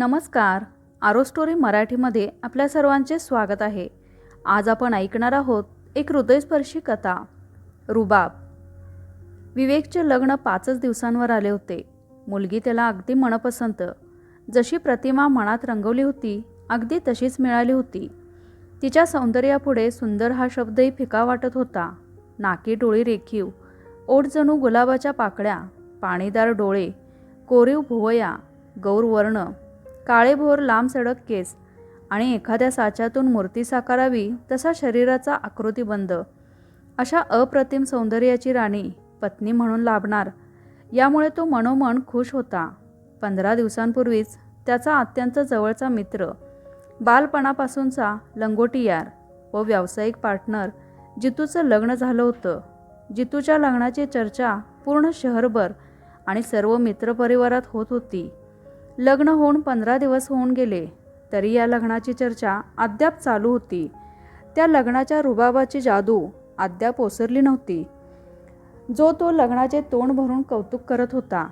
नमस्कार. आरो स्टोरी मराठीमध्ये आपल्या सर्वांचे स्वागत आहे. आज आपण ऐकणार आहोत एक हृदयस्पर्शी कथा रुबाब. विवेकचे लग्न पाचच दिवसांवर आले होते. मुलगी त्याला अगदी मनपसंत. जशी प्रतिमा मनात रंगवली होती अगदी तशीच मिळाली होती. तिच्या सौंदर्यापुढे सुंदर हा शब्दही फिका वाटत होता. नाकी डोळी रेखीव ओट जणू गुलाबाच्या पाकळ्या पाणीदार डोळे कोरीव भुवया गौरवर्ण काळेभोर लांब सडक केस आणि एखाद्या साच्यातून मूर्ती साकारावी तसा शरीराचा आकृतीबंध अशा अप्रतिम सौंदर्याची राणी पत्नी म्हणून लाभणार. यामुळे तो मनोमन खुश होता. पंधरा दिवसांपूर्वीच त्याचा अत्यंत जवळचा मित्र बालपणापासूनचा लंगोटीयार व व्यावसायिक पार्टनर जितूचं लग्न झालं होतं. जितूच्या लग्नाची चर्चा पूर्ण शहरभर आणि सर्व मित्रपरिवारात होत होती. लग्न होऊन पंधरा दिवस होऊन गेले तरी या लग्नाची चर्चा अद्याप चालू होती. त्या लग्नाच्या रुबाबाची जादू अद्याप ओसरली नव्हती. जो तो लग्नाचे तोंड भरून कौतुक करत होता.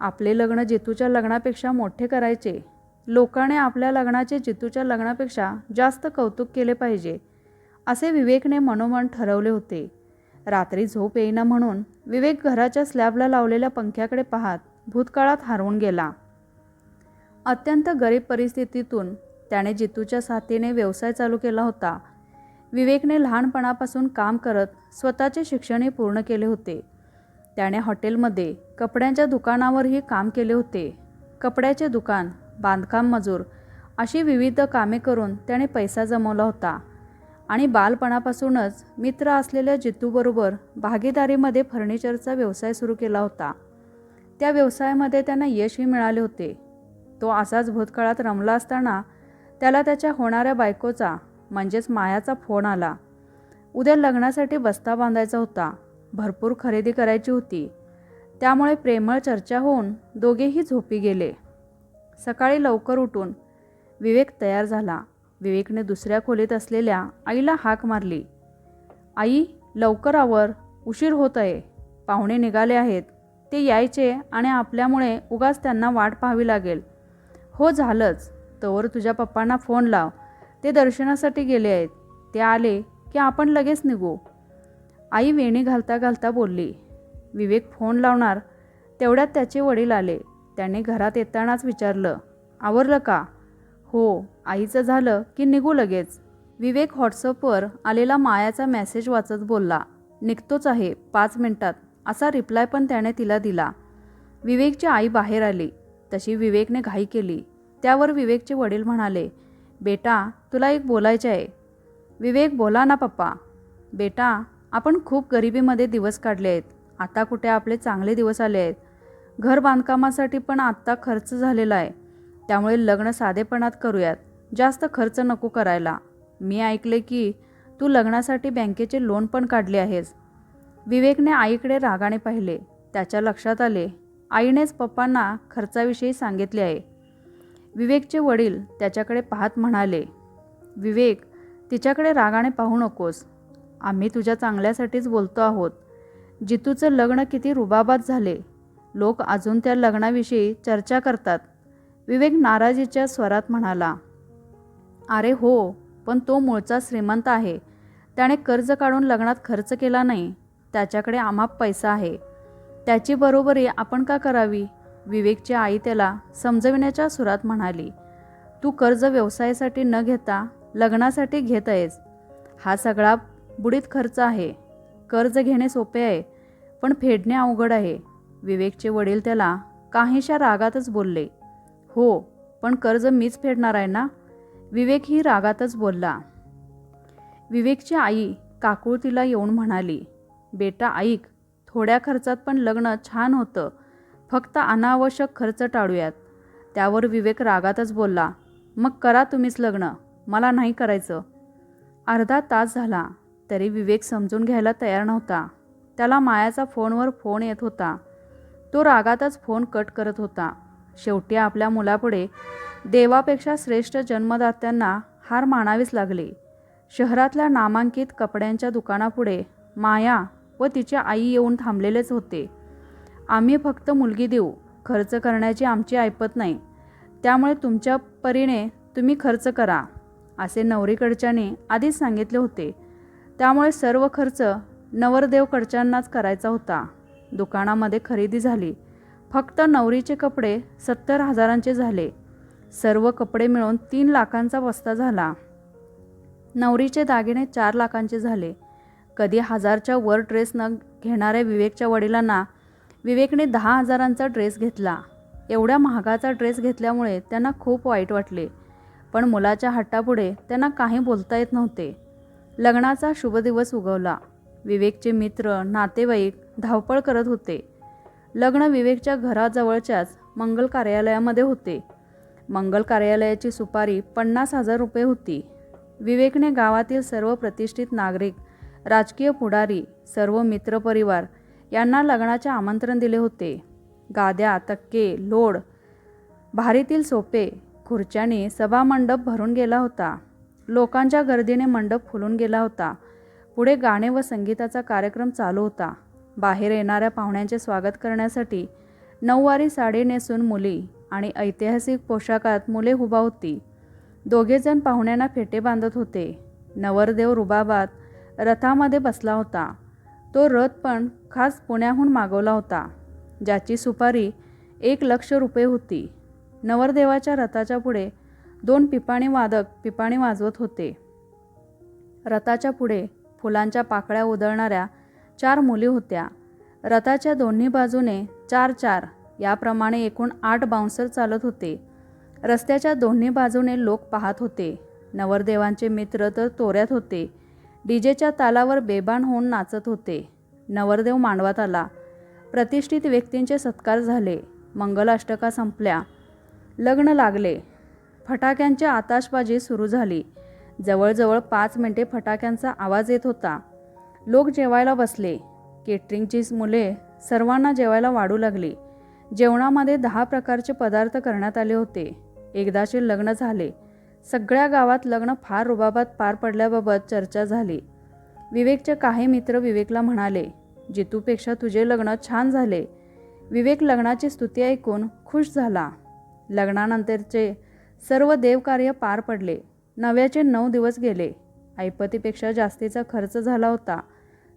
आपले लग्न जितूच्या लग्नापेक्षा मोठे करायचे. लोकाने आपल्या लग्नाचे जितूच्या लग्नापेक्षा जास्त कौतुक केले पाहिजे असे विवेकने मनोमन ठरवले होते. रात्री झोप येईना म्हणून विवेक घराच्या स्लॅबला लावलेल्या पंख्याकडे पाहत भूतकाळात हरवून गेला. अत्यंत गरीब परिस्थितीतून त्याने जितूच्या साथीने व्यवसाय चालू केला होता. विवेकने लहानपणापासून काम करत स्वतःचे शिक्षणही पूर्ण केले होते. त्याने हॉटेलमध्ये कपड्यांच्या दुकानावरही काम केले होते. कपड्याचे दुकान बांधकाम मजूर अशी विविध कामे करून त्याने पैसा जमवला होता. आणि बालपणापासूनच मित्र असलेल्या जितूबरोबर भागीदारीमध्ये फर्निचरचा व्यवसाय सुरू केला होता. त्या व्यवसायामध्ये त्यांना यशही मिळाले होते. तो असाच भूतकाळात रमला असताना त्याला त्याच्या होणाऱ्या बायकोचा म्हणजेच मायाचा फोन आला. उद्या लग्नासाठी बस्ता बांधायचा होता. भरपूर खरेदी करायची होती. त्यामुळे प्रेमळ चर्चा होऊन दोघेही झोपी गेले. सकाळी लवकर उठून विवेक तयार झाला. विवेकने दुसऱ्या खोलीत असलेल्या आईला हाक मारली. आई लवकर आवर. उशीर होत आहे पाहुणे निघाले आहेत. ते यायचे आणि आपल्यामुळे उगाच त्यांना वाट पाहावी लागेल. हो झालंच. तोवर तुझ्या पप्पांना फोन लाव. ते दर्शनासाठी गेले आहेत. ते आले की आपण लगेच निघू. आई वेणी घालता घालता बोलली. विवेक फोन लावणार. तेवढ्यात त्याचे वडील आले. त्याने घरात येतानाच विचारलं आवरलं का? हो आईचं झालं की निघू लगेच. विवेक व्हॉट्सअपवर आलेला मायाचा मेसेज वाचत बोलला. निघतोच आहे पाच मिनटात. असा रिप्लाय पण त्याने तिला दिला. विवेकची आई बाहेर आली. तशी विवेकने घाई केली. त्यावर विवेकचे वडील म्हणाले बेटा तुला एक बोलायचे आहे. विवेक बोला ना पप्पा. बेटा आपण खूप गरिबीमध्ये दिवस काढले आहेत. आता कुठे आपले चांगले दिवस आले आहेत? घर बांधकामासाठी पण आत्ता खर्च झालेला आहे. त्यामुळे लग्न साधेपणात करूयात. जास्त खर्च नको करायला. मी ऐकले की तू लग्नासाठी बँकेचे लोन पण काढले आहेस. विवेकने आईकडे रागाने पाहिले. त्याच्या लक्षात आले आईनेच पप्पांना खर्चाविषयी सांगितले आहे. विवेकचे वडील त्याच्याकडे पाहत म्हणाले विवेक तिच्याकडे रागाने पाहू नकोस. आम्ही तुझ्या चांगल्यासाठीच बोलतो आहोत. जितूचं लग्न किती रुबाबात झाले लोक अजून त्या लग्नाविषयी चर्चा करतात. विवेक नाराजीच्या स्वरात म्हणाला अरे हो पण तो मूळचा श्रीमंत आहे. त्याने कर्ज काढून लग्नात खर्च केला नाही. त्याच्याकडे आमाप पैसा आहे. त्याची बरोबरी आपण का करावी? विवेकची आई त्याला समजविण्याच्या सुरात म्हणाली तू कर्ज व्यवसायासाठी न घेता लग्नासाठी घेत आहेस. हा सगळा बुडीत खर्च आहे. कर्ज घेणे सोपे आहे पण फेडणे अवघड आहे. विवेकचे वडील त्याला काहीशा रागातच बोलले हो पण कर्ज मीच फेडणार आहे ना? विवेक ही रागातच बोलला. विवेकची आई काकुळतीला येऊन म्हणाली बेटा ऐक थोड्या खर्चात पण लग्न छान होतं. फक्त अनावश्यक खर्च टाळूयात. त्यावर विवेक रागातच बोलला मग करा तुम्हीच लग्न मला नाही करायचं. अर्धा तास झाला तरी विवेक समजून घ्यायला तयार नव्हता. त्याला मायाचा फोनवर फोन येत होता. तो रागातच फोन कट करत होता. शेवटी आपल्या मुलापुढे देवापेक्षा श्रेष्ठ जन्मदात्यांना हार मानावीच लागली. शहरातल्या नामांकित कपड्यांच्या दुकानापुढे माया व तिची आई येऊन थांबलेलेच होते. आम्ही फक्त मुलगी देऊ खर्च करण्याची आमची ऐपत नाही. त्यामुळे तुमच्या परीने तुम्ही खर्च करा असे नवरीकडच्याने आधीच सांगितले होते. त्यामुळे सर्व खर्च नवरदेवकडच्यांनाच करायचा होता. दुकानामध्ये खरेदी झाली. फक्त नवरीचे कपडे सत्तर हजारांचे झाले. सर्व कपडे मिळून तीन लाखांचा बस्ता झाला. नवरीचे दागिने चार लाखांचे झाले. कधी हजारच्या वर ड्रेस न घेणाऱ्या विवेकच्या वडिलांना विवेकने दहा हजारांचा ड्रेस घेतला. एवढ्या महागाचा ड्रेस घेतल्यामुळे त्यांना खूप वाईट वाटले. पण मुलाच्या हट्टापुढे त्यांना काही बोलता येत नव्हते. लग्नाचा शुभ दिवस उगवला. विवेकचे मित्र नातेवाईक धावपळ करत होते. लग्न विवेकच्या घराजवळच्याच मंगल कार्यालयामध्ये होते. मंगल कार्यालयाची सुपारी पन्नास हजार रुपये होती. विवेकने गावातील सर्व प्रतिष्ठित नागरिक राजकीय पुढारी सर्व मित्रपरिवार यांना लग्नाचे आमंत्रण दिले होते. गाद्या तक्के लोड भारीतील सोपे खुर्च्याने सभामंडप भरून गेला होता. लोकांच्या गर्दीने मंडप फुलून गेला होता. पुढे गाणे व संगीताचा कार्यक्रम चालू होता. बाहेर येणाऱ्या पाहुण्यांचे स्वागत करण्यासाठी नऊवारी साडी नेसून मुली आणि ऐतिहासिक पोशाखात मुले उभा होती. दोघेजण पाहुण्यांना फेटे बांधत होते. नवरदेव रुबाबात रथामध्ये बसला होता. तो रथ पण खास पुण्याहून मागवला होता ज्याची सुपारी एक लक्ष रुपये होती. नवरदेवाच्या रथाच्या पुढे दोन पिपाणी वादक पिपाणी वाजवत होते. रथाच्या पुढे फुलांच्या पाकळ्या उधळणाऱ्या चार मुली होत्या. रथाच्या दोन्ही बाजूने चार चार याप्रमाणे एकूण आठ बाउन्सर चालत होते. रस्त्याच्या दोन्ही बाजूने लोक पाहत होते. नवरदेवांचे मित्र तर तोऱ्यात होते. डीजेच्या तालावर बेबान होऊन नाचत होते. नवरदेव मांडवात आला. प्रतिष्ठित व्यक्तींचे सत्कार झाले. मंगलाष्टका संपल्या. लग्न लागले. फटाक्यांची आताशबाजी सुरू झाली. जवळजवळ पाच मिनिटे फटाक्यांचा आवाज येत होता. लोक जेवायला बसले. केटरिंगची मुले सर्वांना जेवायला वाढू लागली. जेवणामध्ये दहा प्रकारचे पदार्थ करण्यात आले होते. एकदाचे लग्न झाले. सगळ्या गावात लग्न फार रुबाबात पार पडल्याबाबत चर्चा झाली. विवेकचे काही मित्र विवेकला म्हणाले जितूपेक्षा तुझे लग्न छान झाले. विवेक लग्नाची स्तुती ऐकून खुश झाला. लग्नानंतरचे सर्व देवकार्य पार पडले. नव्याचे नऊ दिवस गेले. ऐपतीपेक्षा जास्तीचा खर्च झाला होता.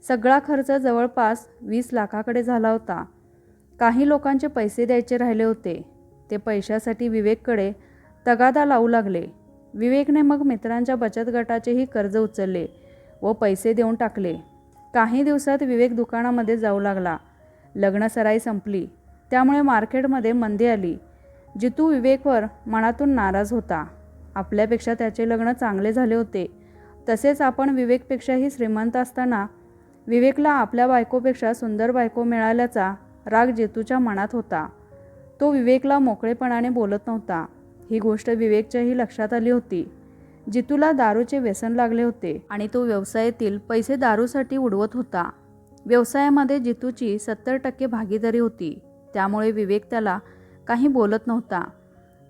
सगळा खर्च जवळपास वीस लाखाकडे झाला होता. काही लोकांचे पैसे द्यायचे राहिले होते. ते पैशासाठी विवेककडे तगादा लावू लागले. विवेकने मग मित्रांच्या बचत गटाचेही कर्ज उचलले व पैसे देऊन टाकले. काही दिवसात विवेक दुकानामध्ये जाऊ लागला. लग्नसराई संपली. त्यामुळे मार्केटमध्ये मंदी आली. जितू विवेकवर मनातून नाराज होता. आपल्यापेक्षा त्याचे लग्न चांगले झाले होते. तसेच आपण विवेकपेक्षाही श्रीमंत असताना विवेकला आपल्या बायकोपेक्षा सुंदर बायको मिळाल्याचा राग जेतूच्या मनात होता. तो विवेकला मोकळेपणाने बोलत नव्हता. ही गोष्ट विवेकच्याही लक्षात आली होती. जितूला दारूचे व्यसन लागले होते आणि तो व्यवसायातील पैसे दारूसाठी उडवत होता. व्यवसायामध्ये जितूची सत्तर टक्के भागीदारी होती. त्यामुळे विवेक त्याला काही बोलत नव्हता.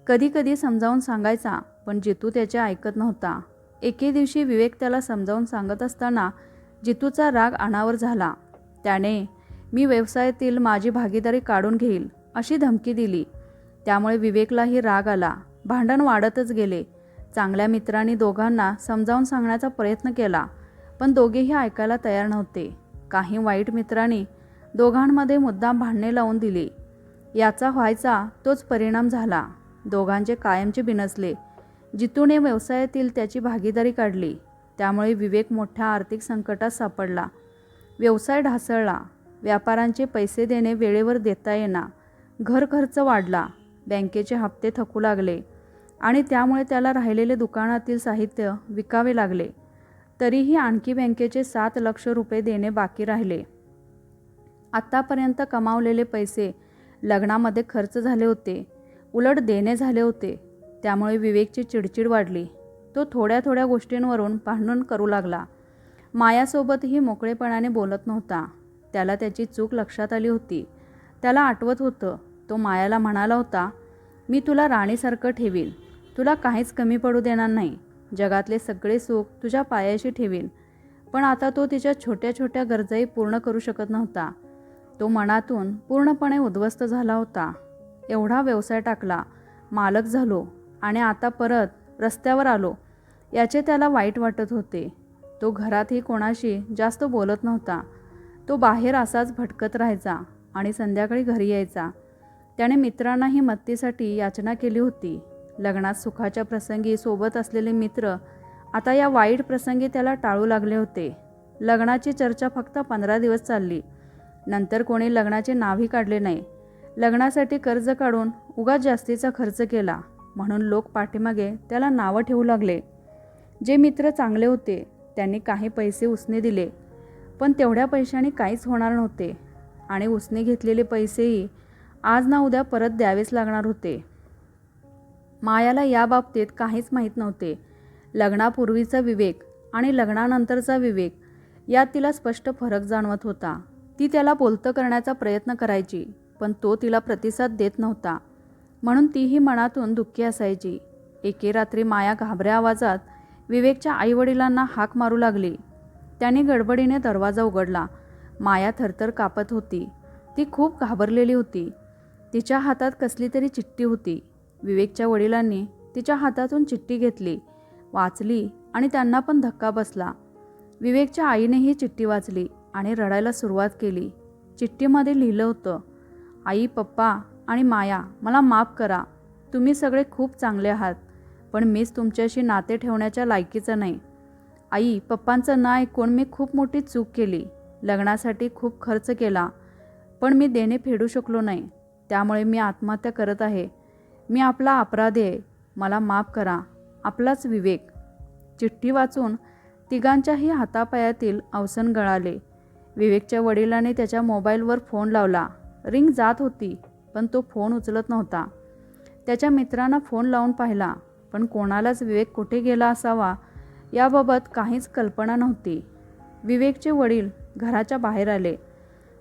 कधीकधी समजावून सांगायचा पण जितू त्याचे ऐकत नव्हता. एके दिवशी विवेक त्याला समजावून सांगत असताना जितूचा राग अनावर झाला. त्याने मी व्यवसायातील माझी भागीदारी काढून घेईल अशी धमकी दिली. त्यामुळे विवेकलाही राग आला. भांडण वाढतच गेले. चांगल्या मित्रांनी दोघांना समजावून सांगण्याचा प्रयत्न केला पण दोघेही ऐकायला तयार नव्हते. काही वाईट मित्रांनी दोघांमध्ये मुद्दाम भांडणे लावून दिली. याचा व्हायचा तोच परिणाम झाला. दोघांचे कायमचे बिनसले. जितूने व्यवसायातील त्याची भागीदारी काढली त्यामुळे विवेक मोठ्या आर्थिक संकटात सापडला. व्यवसाय ढासळला. व्यापाऱ्यांचे पैसे देणे वेळेवर देता येणार. घर खर्च वाढला. बँकेचे हप्ते थकू लागले आणि त्यामुळे त्याला राहिलेले दुकानातील साहित्य विकावे लागले. तरीही आणखी बँकेचे सात लक्ष रुपये देणे बाकी राहिले. आत्तापर्यंत कमावलेले पैसे लग्नामध्ये खर्च झाले होते. उलट देणे झाले होते. त्यामुळे विवेकची चिडचिड वाढली. तो थोड्या थोड्या गोष्टींवरून भांडण करू लागला. मायासोबतही मोकळेपणाने बोलत नव्हता. त्याला त्याची चूक लक्षात आली होती. त्याला आठवत होतं तो मायाला म्हणाला होता मी तुला राणीसारखं ठेवीन. तुला काहीच कमी पडू देणार नाही. जगातले सगळे सुख तुझ्या पायाशी ठेवीन. पण आता तो तिच्या छोट्या छोट्या गरजाही पूर्ण करू शकत नव्हता. तो मनातून पूर्णपणे उद्ध्वस्त झाला होता. एवढा व्यवसाय टाकला. मालक झालो आणि आता परत रस्त्यावर आलो. याचे त्याला वाईट वाटत होते. तो घरातही कोणाशी जास्त बोलत नव्हता. तो बाहेर असाच भटकत राहायचा आणि संध्याकाळी घरी यायचा. त्याने मित्रांनाही मत्तीसाठी याचना केली होती. लग्नात सुखाच्या प्रसंगी सोबत असलेले मित्र आता या वाईट प्रसंगी त्याला टाळू लागले होते. लग्नाची चर्चा फक्त पंधरा दिवस चालली. नंतर कोणी लग्नाचे नावही काढले नाही. लग्नासाठी कर्ज काढून उगाच जास्तीचा खर्च केला. म्हणून लोक पाठीमागे त्याला नावं ठेवू लागले. जे मित्र चांगले होते त्यांनी काही पैसे उसने दिले. पण तेवढ्या पैशाने काहीच होणार नव्हते. आणि उसने घेतलेले पैसेही आज ना उद्या परत द्यावेच लागणार होते. मायाला या बाबतीत काहीच माहीत नव्हते. लग्नापूर्वीचा विवेक आणि लग्नानंतरचा विवेक यात तिला स्पष्ट फरक जाणवत होता. ती त्याला बोलतं करण्याचा प्रयत्न करायची पण तो तिला प्रतिसाद देत नव्हता. म्हणून तीही मनातून दुःखी असायची. एके रात्री माया घाबऱ्या आवाजात विवेकच्या आईवडिलांना हाक मारू लागली. त्याने गडबडीने दरवाजा उघडला. माया थरथर कापत होती. ती खूप घाबरलेली होती. तिच्या हातात कसली तरी चिठ्ठी होती. विवेकच्या वडिलांनी तिच्या हातातून चिठ्ठी घेतली वाचली आणि त्यांना पण धक्का बसला. विवेकच्या आईने ही चिठ्ठी वाचली आणि रडायला सुरुवात केली. चिठ्ठीमध्ये लिहिलं होतं आई पप्पा आणि माया मला माफ करा. तुम्ही सगळे खूप चांगले आहात पण मीच तुमच्याशी नाते ठेवण्याच्या लायकीचं नाही. आई पप्पांचं ना ऐकून मी खूप मोठी चूक केली. लग्नासाठी खूप खर्च केला पण मी देणे फेडू शकलो नाही. त्यामुळे मी आत्महत्या करत आहे. मी आपला अपराधी आहे. मला माफ करा. आपलाच विवेक. चिठ्ठी वाचून तिघांच्याही हातापायातील अवसन गळाले. विवेकच्या वडिलाने त्याच्या मोबाईलवर फोन लावला. रिंग जात होती पण तो फोन उचलत नव्हता. त्याच्या मित्रांना फोन लावून पाहिला पण कोणालाच विवेक कुठे गेला असावा याबाबत काहीच कल्पना नव्हती. विवेकचे वडील घराच्या बाहेर आले.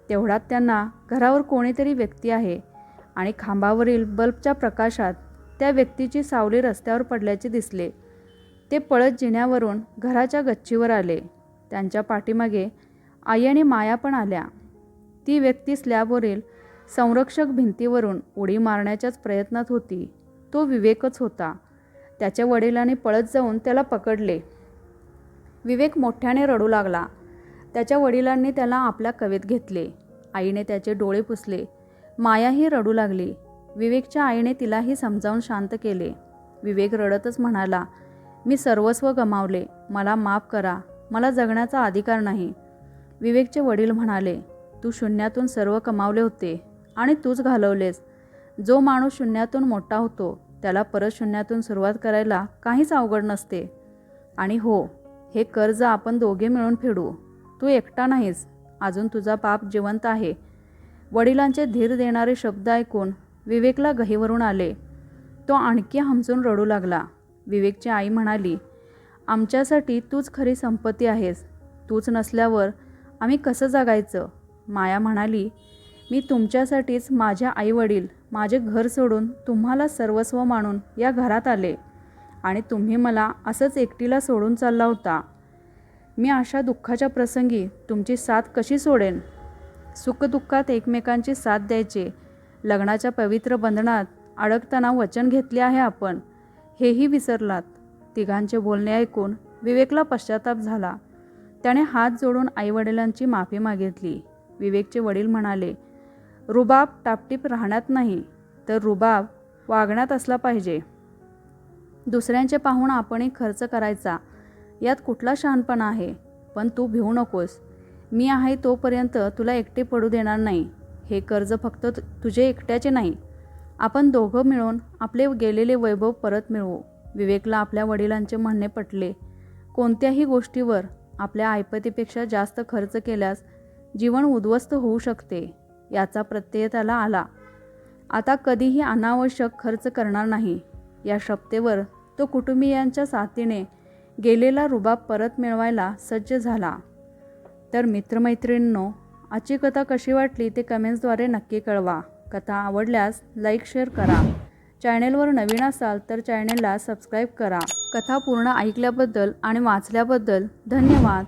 तेवढ्यात त्यांना घरावर कोणीतरी व्यक्ती आहे. आणि खांबावरील बल्बच्या प्रकाशात त्या व्यक्तीची सावली रस्त्यावर पडल्याचे दिसले. ते पळत जिन्यावरून घराच्या गच्चीवर आले. त्यांच्या पाठीमागे आई आणि माया पण आल्या. ती व्यक्ती स्लॅबवरील संरक्षक भिंतीवरून उडी मारण्याच्याच प्रयत्नात होती. तो विवेकच होता. त्याच्या वडिलांनी पळत जाऊन त्याला पकडले. विवेक मोठ्याने रडू लागला. त्याच्या वडिलांनी त्याला आपल्या कवेत घेतले. आईने त्याचे डोळे पुसले. मायाही रडू लागली. विवेकच्या आईने तिलाही समजावून शांत केले. विवेक रडतच म्हणाला मी सर्वस्व गमावले. मला माफ करा. मला जगण्याचा अधिकार नाही. विवेकचे वडील म्हणाले तू शून्यातून सर्व कमावले होते आणि तूच घालवलेस. जो माणूस शून्यातून मोठा होतो त्याला परत शून्यातून सुरुवात करायला काहीच अवघड नसते. आणि हो हे कर्ज आपण दोघे मिळून फेडू. तू एकटा नाहीस. अजून तुझा बाप जिवंत आहे. वडिलांचे धीर देणारे शब्द ऐकून विवेकला गहीवरून आले. तो आणखी हमसून रडू लागला. विवेकची आई म्हणाली आमच्यासाठी तूच खरी संपत्ती आहेस. तूच नसल्यावर आम्ही कसं जगायचं? माया म्हणाली मी तुमच्यासाठीच माझ्या आईवडील माझे घर सोडून तुम्हाला सर्वस्व मानून या घरात आले आणि तुम्ही मला असंच एकटीला सोडून चालला होता. मी अशा दुःखाच्या प्रसंगी तुमची साथ कशी सोडेन? सुखदुःखात एकमेकांची साथ द्यायचे. लग्नाच्या पवित्र बंधनात अडकताना वचन घेतले आहे आपण. हेही विसरलात. तिघांचे बोलणे ऐकून विवेकला पश्चाताप झाला. त्याने हात जोडून आईवडिलांची माफी मागितली. विवेकचे वडील म्हणाले रुबाब टापटीप राहण्यात नाही तर रुबाब वागण्यात असला पाहिजे. दुसऱ्यांचे पाहून आपणही खर्च करायचा. यात कुठला शहाणपणा आहे? पण तू भिवू नकोस. मी आहे तोपर्यंत तुला एकटे पडू देणार नाही. हे कर्ज फक्त तु- तुझे एकट्याचे नाही. आपण दोघं मिळून आपले गेलेले वैभव परत मिळवू. विवेकला आपल्या वडिलांचे म्हणणे पटले. कोणत्याही गोष्टीवर आपल्या ऐपतीपेक्षा जास्त खर्च केल्यास जीवन उद्ध्वस्त होऊ शकते याचा प्रत्यय त्याला आला. आता कधीही अनावश्यक खर्च करणार नाही. या शपथेवर तो कुटुंबियांच्या साथीने गेलेला रुबाब परत मिळवायला सज्ज झाला. तर मित्रमैत्रिणींनो आजची कथा कशी वाटली ते कमेंट्सद्वारे नक्की कळवा. कथा आवडल्यास लाईक शेअर करा. चॅनेलवर नवीन असाल तर चॅनेलला सबस्क्राईब करा. कथा पूर्ण ऐकल्याबद्दल आणि वाचल्याबद्दल धन्यवाद.